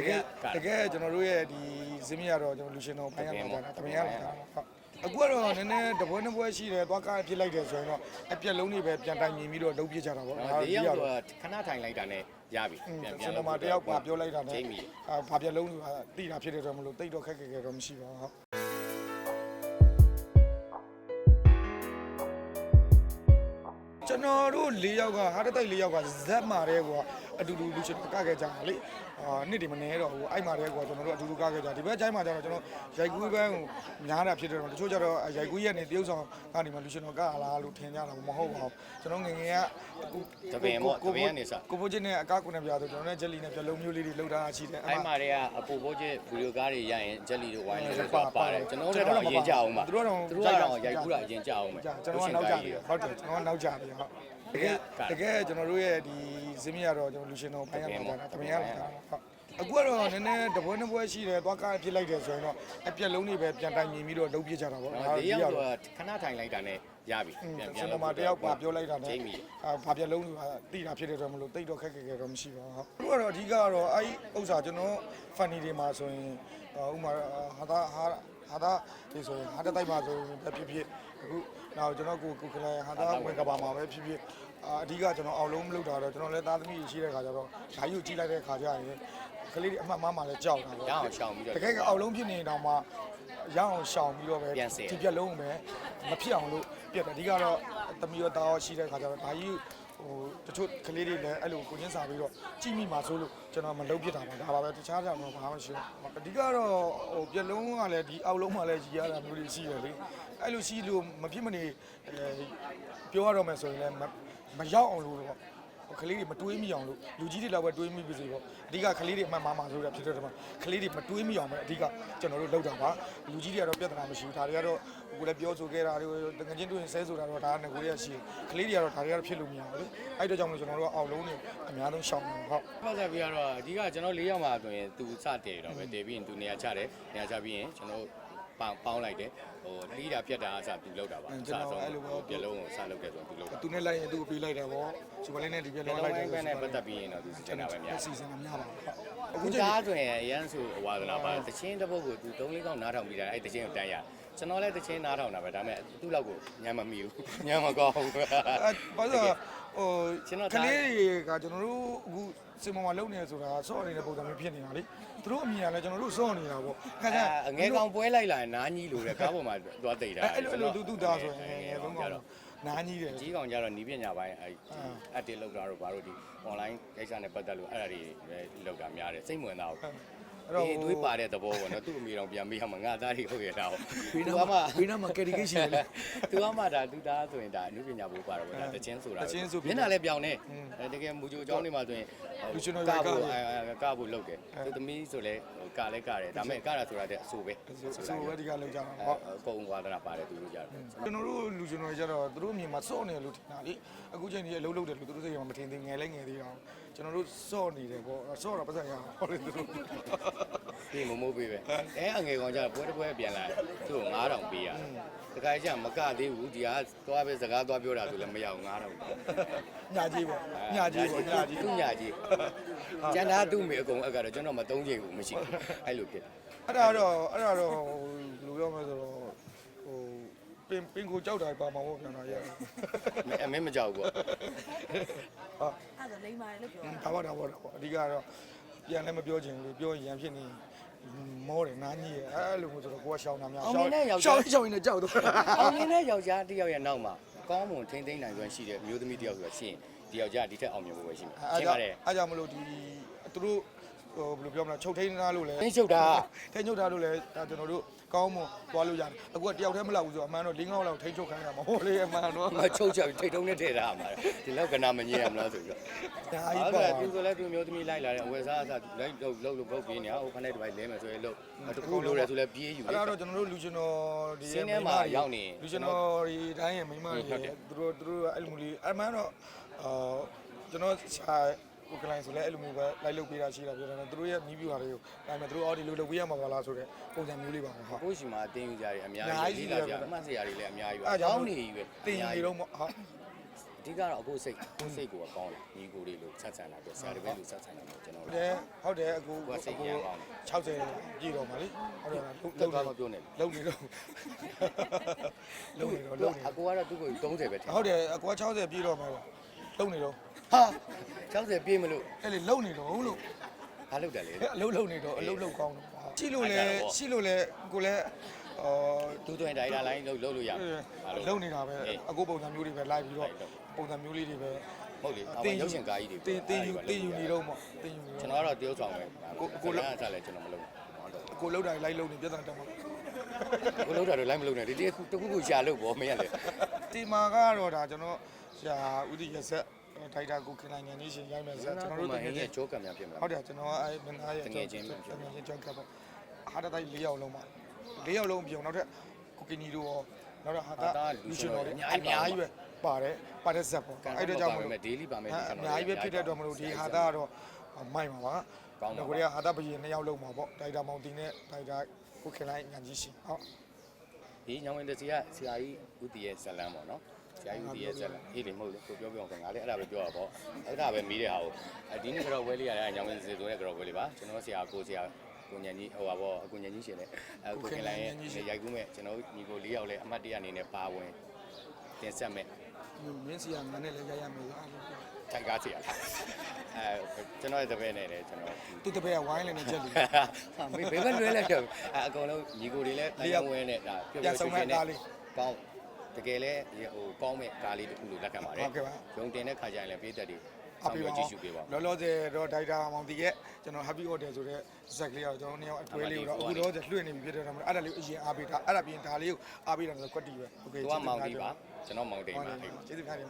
တကယ်တကယ်ကျွန်တော်တို့ရဲ့ဒီဇင်းမရတော့ကျွန်တော်လူရှင်တော်ပိုင်းရမှာကြာတာတမင်ရလာတာဟုတ်အခုကတော့နည်းနည်းတပွဲနှစ်ပွဲရှိတယ်သွားကားပြစ်လိုက်တယ်ဆိုရင်တော့အပြက်လုံးတွေပဲပြန်တိုင်မြင်ပြီးတော့လုံးပြစ်ကြတာပေါ့နော်ဒီရောက်တော့ခဏထိုင်လိုက်တာနဲ့ရပြီပြန်ပြန်တော့မှတယောက်ပါပြောလိုက်တာနဲ့ချိန်ပြီအာဘာပြက်လုံးဆိုတာတိတာဖြစ်တယ်တော့မလို့တိတ်တော့ခက်ခက်ခဲတော့မရှိပါဘူးဟုတ်ကျွန်တော်တို့၄ယောက်ကဟာတတိုက်၄ယောက်ကဇက်မာတဲ့ကွာ အတူတူလူရှင်ကခဲ့ကြတာလေအာနှစ်တွေမနေတော့ဘူးအဲ့မာတဲ့ကွာကျွန်တော်တို့အတူတူကခဲ့ကြဒီဘက်ကျိုင်းမှာကျတော့ကျွန်တော်ရိုက်ကူးဘန်းကိုများတာဖြစ်တယ်တော့တချို့ကျတော့ရိုက်ကူးရက်နေတရုပ်ဆောင်ကနေမှလူရှင်တော်ကလာလို့ထင်ကြတာမဟုတ်ပါဘူးကျွန်တော်ငငယ်ကတပင်ပေါ့တပင်ကနေစကိုဖိုးချင်းနဲ့အကားကုနဲ့ပြားဆိုကျွန်တော်နဲ့ဂျယ်လီနဲ့ပြလုံးမျိုးလေးတွေလှုပ်ထားတာရှိတယ်အဲ့မှာတွေကအပူပိုးချင်းဗီဒီယိုကားတွေရရင်ဂျက်လီတို့ဝိုင်းလေးတို့ပါတယ်ကျွန်တော်တို့တော့အရင်ကြအောင်ပါသူတို့ကတော့ရိုက်ကူးတာအရင်ကြအောင်ပါကျွန်တော်ကနောက်ကြတယ်ဟုတ်တယ်ကျွန်တော်ကနောက်ကြတယ်ဟုတ်တကယ်တကယ်ကျွန်တော်တို့ရဲ့ဒီဇင်းမရတော့ကျွန်တော်လူရှင်တော်ပိုင်းရမှာကြာတာတမင်ရလာတာဟုတ်အခုကတော့နည်းနည်းတပွဲနှစ်ပွဲရှိတယ်သွားကားပြစ်လိုက်တယ်ဆိုရင်တော့အပြက်လုံးတွေပဲပြန်တိုင်မြင်ပြီးတော့လုံးပြစ်ကြတာပေါ့နော်ဒီရောက်တော့ခဏထိုင်လိုက်တာနဲ့ရပြီပြန်ပြန်ပြန်တော့မှတယောက်ပါပြောလိုက်တာနဲ့ချိန်ပြီအာဘာပြက်လုံးဆိုတာတိတာဖြစ်တယ်တော့မလို့တိတ်တော့ခက်ခက်ခဲတော့မရှိပါဘူးဟုတ်အခုကတော့အဓိကတော့အဲ့ဥစ္စာကျွန်တော် funny တွေမှာဆိုရင်ဥမာဟာတာဟာဟာတာဒီဆိုရင်ဟာတာတိုက်မှာဆိုရင်ပဲဖြစ်ဖြစ် အခုနောက်ကျွန်တော်ကိုကိုကလေးဟာတာဝင်ကဘာမှာပဲဖြစ်ဖြစ်အာအဓိကကျွန်တော်အောင်လုံးမလုပ်တာတော့ကျွန်တော်လည်းသားသမီးရှိတဲ့ခါကျတော့ဓာတ်ယူကြည့်လိုက်တဲ့ခါကျရင်ကလေးတွေအမှတ်မှမှလည်းကြောက်တာပေါ့ရအောင်ရှောင်ပြီးတော့ တကယ်ကအောက်လုံးဖြစ်နေတော့မှရအောင်ရှောင်ပြီးတော့ပဲပြန်ဆယ်ဒီပြက်လုံးပဲမဖြစ်အောင်လို့ပြက်တယ်အဓိကတော့တမီရောတာရောရှိတဲ့ခါကျတော့ဒါကြီး ဟိုတချို့ကလေးတွေလည်းအဲ့လိုကိုချင်းစာပြီးတော့ကြည့်မိမှာဆိုလို့ကျွန်တော်မလုပ်ဖြစ်တာပါဒါပါပဲတခြားကြောင်တော့ဘာမှမရှိဘူးအဓိကတော့ဟိုပြက်လုံးကလည်းဒီအောက်လုံးမှလည်းရည်ရတာမျိုးတွေရှိတယ်လေအဲ့လိုရှိလို့မဖြစ်မနေအဲပြောရတော့မယ်ဆိုရင်လည်းမမရောက်အောင်လို့တော့ဟို ကလေးတွေမတွေးမိအောင်လို့လူကြီးတွေလောက်ပဲတွေးမိပြီစေပေါ့အဓိကကလေးတွေအမှန်မှန်မှဆိုတာဖြစ်တဲ့တမကလေးတွေမတွေးမိအောင်ပဲအဓိကကျွန်တော်တို့လုပ်တာပါလူကြီးတွေကတော့ပြဿနာမရှိဘူးဒါတွေကတော့ကိုယ်လည်းပြောဆိုခဲ့တာတွေတကယ်ချင်းတွေ့ရင်ဆဲဆိုတာတော့ဒါကငကိုရရှိကလေးတွေကတော့ဒါတွေကတော့ဖြစ်လို့မရဘူးလေအဲ့တော့ကြောင့်မလို့ကျွန်တော်တို့ကအောက်လုံးတွေအများဆုံးရှောင်နေဟုတ်ပတ်သက်ပြီးတော့အဓိကကျွန်တော်၄ယောက်မှာဆိုရင်သူစတည်တော့ပဲတည်ပြီးရင်သူနေရာချတယ်နေရာချပြီးရင်ကျွန်တော် ပေါင်းပေါင်းလိုက်တယ်ဟိုလီးတာပြက်တာအစားသူလောက်တာပါအစားဆုံးပြက်လုံးကိုစလောက်တယ်ဆိုသူလောက်တာသူနဲ့လိုက်ရင်သူ့ကိုပေးလိုက်တယ်ပေါ့စူပါလေးနဲ့ဒီပြပြလုံးက်လိုက်လုံးတယ်ပဲနဲ့ပတ်သက်ပြီးရင်တော့သူစင်တာပဲများစီစဉ်တာများပါဟုတ်အခုအခုချိန်ကားဆိုရင်အရန်ဆိုဝါသနာပါတချင်းတစ်ပုတ်ကိုသူ၃လေးကောက်နားထောင်ပြီးတာအဲ့တချင်းကိုတန်းရကျွန်တော်လည်းတချင်းနားထောင်တာပဲဒါပေမဲ့သူ့လောက်ကိုညံမမီဘူးညံမကောင်းဘူးအဲဘာလို့ ဟိုကလေးတွေကကျွန်တော်တို့အခုစင်ပေါ်မှာလုံနေဆိုတာဆော့နေတဲ့ပုံစံမျိုးဖြစ်နေတာလေသူတို့အမြင်ကလည်းကျွန်တော်တို့ဆော့နေတာပေါ့ခါခါအငဲကောင်ပွဲလိုက်လာရင်နားကြီးလို့တဲ့ကားပေါ်မှာသွားတိတ်တာအဲ့လိုအဲ့လိုတူတူသားဆိုရင်ငယ်ဆုံးကောင်နားကြီးတယ်ကြီးကောင်ကြတော့နီးပညာပိုင်းအဲ့အက်တစ်လောက်တာတော့ဘာလို့ဒီ online ကိစ္စနဲ့ပတ်သက်လို့အဲ့ဒါတွေပဲလောက်တာများတယ်စိတ်ဝင်စားဘူးအဲ့အဲ့ တော့တော့တွေးပါတဲ့သဘောပေါ့နော်သူ့အမေတော်ပြန်မေးရမှာငါသားတွေဟုတ်ရတာပေါ့ဘေးသူနားကမှာမှဘေးနားမှာကယ်ရီကေးရှိတယ်လေ သူကမှဒါသူသားဆိုရင်ဒါအနုပညာဘိုးပါတော့ဗျာတချင်းဆိုတာတချင်းဆိုပြီးမျက်နှာလည်းပြောင်းနေအဲတကယ်မူဂျိုကျောင်းတွေမှာဆိုရင်လူရှင်တော်ကရိုက်ကားဖို့လေအဲကဖို့လုပ်တယ်သူသမီးဆိုလဲဟိုကလည်းကတယ်ဒါပေမဲ့ကတာဆိုတာတဲ့အဆိုပဲဆိုဝဲဒီကလောက်ကြတာဟောဟုတ်အကုန်ဝါဒနာပါတယ်သူတို့ကြတယ် ကျွန်တော်တို့လူကျွန်တော်ကြတော့သူတို့အမြင်မှာစော့နေတယ်လို့ထင်တာလေအခုချိန်ကြီးအလုံးလုံးတယ်လို့သူတို့စိတ်ကမထင်သေးငယ်လဲငယ်သေးအောင်ကျွန်တော်တို့စော့နေတယ်ပေါ့စော့တော့ပတ်စံရအောင်ဟောလေသူတို့ဒီမမိုးပေးပဲအဲအငယ်ကောင်ကြတော့ပွဲတစ်ပွဲပြန်လာသူ့ကို9000ပေးရတယ်တခါကျမကသေးဘူးဒီဟာသွားပဲစကားသွားပြောတာဆိုလည်းမရအောင်9000ညာကြီးပေါ့ညာကြီးပေါ့ညာကြီးသူ့ညာကြီးကျန်တာသူ့မိအကုန်အကတော့ကျွန်တော်မသုံးချင်ဘူးမရှိဘူးအဲ့လိုဖြစ်အဲ့ဒါတော့အဲ့ဒါတော့ဘယ်လိုပြောမလဲဆိုတော့ဟို ပင်ပင်ကိုကြောက်တာပါမှာပေါ့ပြန်လာရအမင်းမကြောက်ဘူးပေါ့ဟာအဲ့ဒါလိမ္မာတယ်လို့ပြောတာဒါပါဒါပါဒါပါအဓိကတော့ပြန်လည်းမပြောချင်ဘူးလေပြောရင်ရန်ဖြစ်နေမောတယ်နားကြီးရဲ့အဲ့လိုမျိုးဆိုတော့ကိုကရှောင်းတာများရှောင်းရှောင်းရှောင်းနေကြောက်တော့အောင်မြင်တဲ့ယောက်ျားတစ်ယောက်ရဲ့နောက်မှာကောင်းမွန်ထိမ့်သိမ့်နိုင်စွမ်းရှိတဲ့အမျိုးသမီးတစ်ယောက်ဆိုတာရှိရင်ဒီယောက်ျားဒီထက်အောင်မြင်ဖို့ပဲရှိမှာအဲ့ရှင်းကြောပါင့်တယ်အဲ့ကြောင့်မလို့ဒီသူတို့ ဟိုဘယ်လိုပြောမလဲချုပ်ထိန်ထားလို့လဲသိချုပ်တာထိန်ချုပ်ထားလို့လဲဒါကျွန်တော်တို့ကောင်းမွန်သွားလို့ရတယ်အခုကတယောက်တည်းမလောက်ဘူးဆိုတော့အမှန်တော့၄၅လောက်ထိန်ချုပ်ခိုင်းရမှာဟုတ်လေအမှန်တော့မချုပ်ချက်ထိတ်ထုံးနဲ့ထည့်ထားမှာဒီလောက်ကနာမငြင်းရမလားဆိုပြီးတော့ဒါအအဲ့ကြီးဒါပါသူဆိုလဲသူမျိုးသမီးလိုက်လာတယ်အဝယ်စားအစားလိုက်လို့လို့လို့ပုတ်ပြင်းနေဟိုခနဲ့တစ်ပိုက်လဲမယ်ဆိုရင်လို့တခုလိုတယ်ဆိုလဲပြေးယူအဲ့ဒါတော့ကျွန်တော်တို့လူကျွန်တော်ဒီစင်းထဲမှာရောက်နေလူကျွန်တော်ဒီတိုင်းရဲ့မိန်းမတွေသူတို့သူတို့အဲ့လိုမျိုးလေးအမှန်တော့အာကျွန်တော် စာကိုကလိုင်းဆိုလဲအဲ့လိုမျိုးပဲလိုက်လုပ်ပေးတာရှိတာပြောတယ်သူတို့ရဲ့နီးပြူဟာတွေကိုဒါပေမဲ့သူတို့အော်ဒီလိုလုပ်ပေးရမှာပါလားဆိုတဲ့ပုံစံမျိုးလေးပါဟုတ် ကိုရှိမှာအတင်းယူကြတယ်အများအများကြီးကြီးလေးလာကြပဲအမှတ်စရာတွေလည်းအများကြီးပဲအဲ့ဒါကြောင့်ကောင်းနေပြီပဲတင်ရီတော့မဟုတ်ဒီဓိကတော့အခုစိတ်အခုစိတ်ကိုကောင်းလာညီကိုလေးလို့ဆက်ဆံလာပြီးဆရာတပည့်လို့ဆက်ဆံလာပြီးကျွန်တော်ဟုတ်တယ်ဟုတ်တယ်အခုကိုယ်စိတ်ရမ်းကောင်းတယ်60ပြည့်တော့မှာလေဟုတ်တယ်လားလောက်တော့မပြောနဲ့လုံနေတော့လုံနေတော့သူလုံကနေအကိုကတော့သူ့ကို30ပဲထင်ဟုတ်တယ်အကွာ60ပြည့်တော့မှာ လုံနေတော့ဟာ60ပြည့်မလို့အဲ့လေလုံနေတော့လို့ဘာလုပ်တယ်လဲအလုတ်လုံနေတော့အလုတ်လုံကောင်းတယ်ရှိလို့လဲအဲ့ဒါတော့ရှိလို့လဲကိုလည်းအော် သူတွင်ဒါရိုက်တာလိုင်းလုပ်လုပ်လို့ရမှာဘာလို့လုံနေတာပဲအေးအခုပုံစံမျိုးတွေပဲလိုက်ပြီးတော့လိုက်တော့ပုံစံမျိုးလေးတွေပဲဟုတ်လေအမရုပ်ရှင်ကားကြီးတွေတင်းတင်းယူတင်းယူနေတော့ပေါ့တင်းယူနေကျွန်တော့တော်ကတော့တရုတ်ဆောင်ပဲကိုလည်းအားစားလဲကျွန်တော်မလုပ်ကိုလှုပ်တာလိုက်လုံနေပြဿနာတက်မှာကိုလုံးတာတော့လိုက်မလုပ်နဲ့ဒီတခုတခုခုရှာလို့ပေါ့မင်းရလေတီမာကတော့ဒါကျွန်တော်ဆ ရာဦးဒီရဆက်ထိုက်တာကိုခင်လိုက်နေနေရှင်ရိုက်မယ်ဆက်ကျွန်တော်တို့တတကကယ်ယ်ချင်းကြီးကြောကံများဖြစ်မလားဟုတ်တယ်ကျွန်တော်ကအဲမင်းသားရဲ့တကယ်ချင်းပဲဖြစ်တကယ်ချင်းကြောက်ကပ်ပေါ့ဟာတတိုက်၄ယောက်လုံးပါ၄ယောက်လုံးပြုံနောက်ထပ်ကိုကင်နီတို့ရောနောက်တော့ဟာတာလူရှင်တော်တွေအများကြီးပဲပါတယ်ပါတဲ့ဇက်ပေါ့အဲ့တော့ကြောင့်မလို့မယ် daily ပါမယ်အများကြီးပဲဖြစ်တဲ့အတွက်မလို့ဒီဟာတာကတော့မိုက်ပါပါကောင်းပါကိုရီးယားဟာတာဘရင်နှစ်ယောက်လုံးပါပေါ့ဒိုက်တာမောင်တင်နဲ့ဒိုက်တာကိုခင်လိုက်ညံကြီးရှိဟုတ်ဒီညောင်ဝင်တစီကဆရာကြီးဦးတည်ရဲ့ဇလန်းပေါ့နော် ဆရာကြီးဦးတည်ရဲ့ဇလန်းအေးလေမဟုတ်လေကိုပြောပြောငါလည်းအဲ့ဒါပဲပြောတာပေါ့အဲ့ဒါပဲမီးတဲ့ဟာကိုဒီနေ့ကတော့ဝဲလေးရတဲ့ညောင်ဝင်တစီဆိုတဲ့ကတော့ဝဲလေးပါကျွန်တော်ဆရာကိုဆရာကိုညံကြီးဟိုပါပေါ့အကိုညံကြီးရှင်နဲ့အကိုခင်လိုင်းရဲ့ရိုက်ကူးမဲ့ကျွန်တော်ညီကို၄ယောက်လဲအမှတ်တရအနေနဲ့ပါဝင်တင်ဆက်မဲ့မင်းစီကငါနဲ့လည်းရိုက်ရမယ်အားလုံးထိုင်ကားစီရလားအဲကျွန်တော်ရဲ့တပည့်နဲ့လည်းကျွန်တော်သူတပည့်ကဝိုင်းလည်းနေချက်လို့ဟာမေဘယ်ဘက်လွဲလဲပြောအဲအကုန်လုံးညီကိုတွေလည်းတရားဝင်နဲ့ဒါပျော်ပျော်ရွှင်ရွှင်နဲ့ကောင်း တကယ်လဲဟိုကောင်းမဲ့ကားလေးတစ်ခုလို့လက်ခံပါတယ်ရုံတင်တဲ့ခါကျရင်လည်းပြည်သက်တွေ အ ဆောင် ပေး ပြီး ပါ ကြည့်ရှုပေးပါ လောလောဆယ်တော့ဒိုက်တာမောင်တီရဲ့ကျွန်တော် happy order ဆိုတဲ့ဇက်ကလေးကိုကျွန်တော်နှစ်ယောက်အတွဲလေးကိုတော့အခုတော့လွှင့်နေပြီဖြစ်တဲ့တော့အဲ့ဒါလေးကိုအရင်အားပေးတာအဲ့ဒါပြင်ဒါလေးကိုအားပေးတာဆိုကွက်တီပဲโอเค သူကမောင်တီပါကျွန်တော်မောင်တိန်ပါ ကျေးဇူးများတယ်